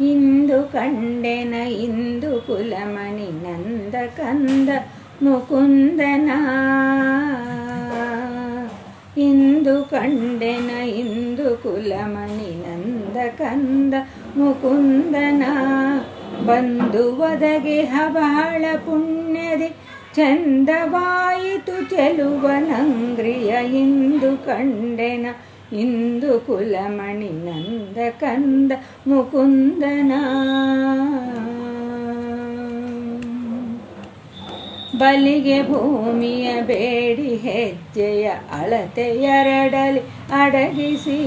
ಇಂದು ಕಂಡೆನ, ಇಂದು ಕುಲಮಣಿ ನಂದ ಕಂದ ಮುಕುಂದನ. ಇಂದು ಕಂಡೆನ, ಇಂದು ಕುಲಮಣಿ ನಂದ ಕಂದ ಮುಕುಂದನ. ಬಂದು ಒದಗೆ ಬಹಳ ಪುಣ್ಯದಿ, ಚಂದವಾಯಿತು ಚೆಲುವ ನಂಗ್ರಿಯ ಇಂದು ಕಂಡೆನ. ಇಂದು ಕುಲಮಣಿ ನಂದ ಕಂದ ಮುಕುಂದನ. ಬಲಿಗೆ ಭೂಮಿಯ ಬೇಡಿ ಹೆಜ್ಜೆಯ ಅಳತೆಯರಡಲಿ ಅಡಗಿಸಿ.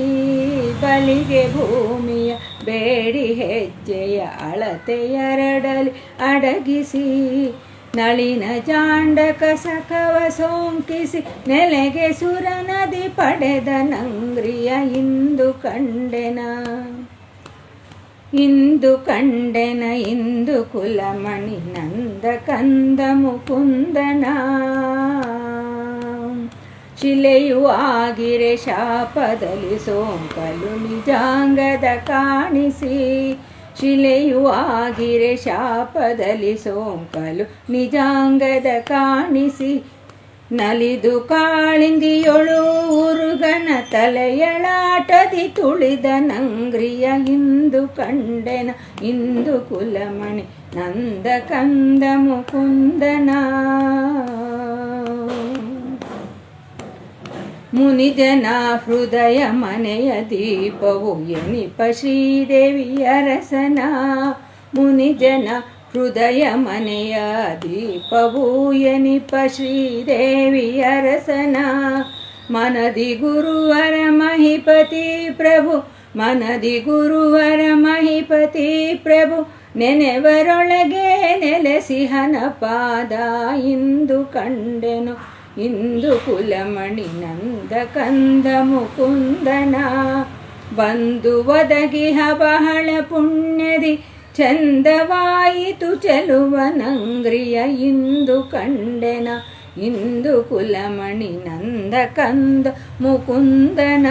ಬಲಿಗೆ ಭೂಮಿಯ ಬೇಡಿ ಹೆಜ್ಜೆಯ ಅಳತೆಯರಡಲಿ ಅಡಗಿಸಿ. ನಳಿನ ಜಾಂಡಕ ಸಖವ ಸೋಂಕಿಸಿ ನೆಲೆಗೆ ಸುರ ನದಿ ಪಡೆದ ನಂಗ್ರಿಯ ಇಂದು ಕಂಡೆನ. ಇಂದು ಕಂಡೆನ, ಇಂದು ಕುಲಮಣಿ ನಂದ ಕಂದ ಮುಕುಂದನ. ಶಿಲೆಯು ಆಗಿರೆ ಶಾಪದಲ್ಲಿ ಸೋಂಕಲು ನಿಜಾಂಗದ ಕಾಣಿಸಿ. ಶಿಲೆಯು ಆಗಿರೆ ಶಾಪದಲ್ಲಿ ಸೋಂಕಲು ನಿಜಾಂಗದ ಕಾಣಿಸಿ ನಲಿದು ಕಾಳಿಂದಿಯೊಳು ಉರುಗನ ತಲೆಯಳಾಟದಿ ತುಳಿದ ನಂಗ್ರಿಯ ಹಿಂದು ಕಂಡೆನ ಇಂದು ಕುಲಮಣಿ ನಂದ ಕಂದ ಮುಕುಂದನ. ಮುನಿಜನ ಹೃದಯ ಮನೆಯ ದೀಪವು ಎನಿಪ ಶ್ರೀದೇವಿಯ ರಸನ. ಮುನಿಜನ ಹೃದಯ ಮನೆಯ ದೀಪವು ಎನಿಪ ಶ್ರೀದೇವಿಯ ರಸನ. ಮನದಿ ಗುರುವರ ಮಹಿಪತಿ ಪ್ರಭು, ಮನದಿ ಗುರುವರ ಮಹಿಪತಿ ಪ್ರಭು, ನೆನೆವರೊಳಗೆ ನೆಲೆಸಿಹನ ಪಾದ ಇಂದು ಕಂಡೆನು. ಇಂದು ಕುಲಮಣಿ ನಂದ ಕಂದ ಮುಕುಂದನ ಬಂದು ಒದಗಿಹ ಬಹಳ ಪುಣ್ಯದಿ ಚಂದವಾಯಿತು ಚೆಲುವ ನಂಗ್ರಿಯ ಇಂದು ಕಂಡೆನ ಇಂದು ಕುಲಮಣಿ ನಂದ ಕಂದ ಮುಕುಂದನ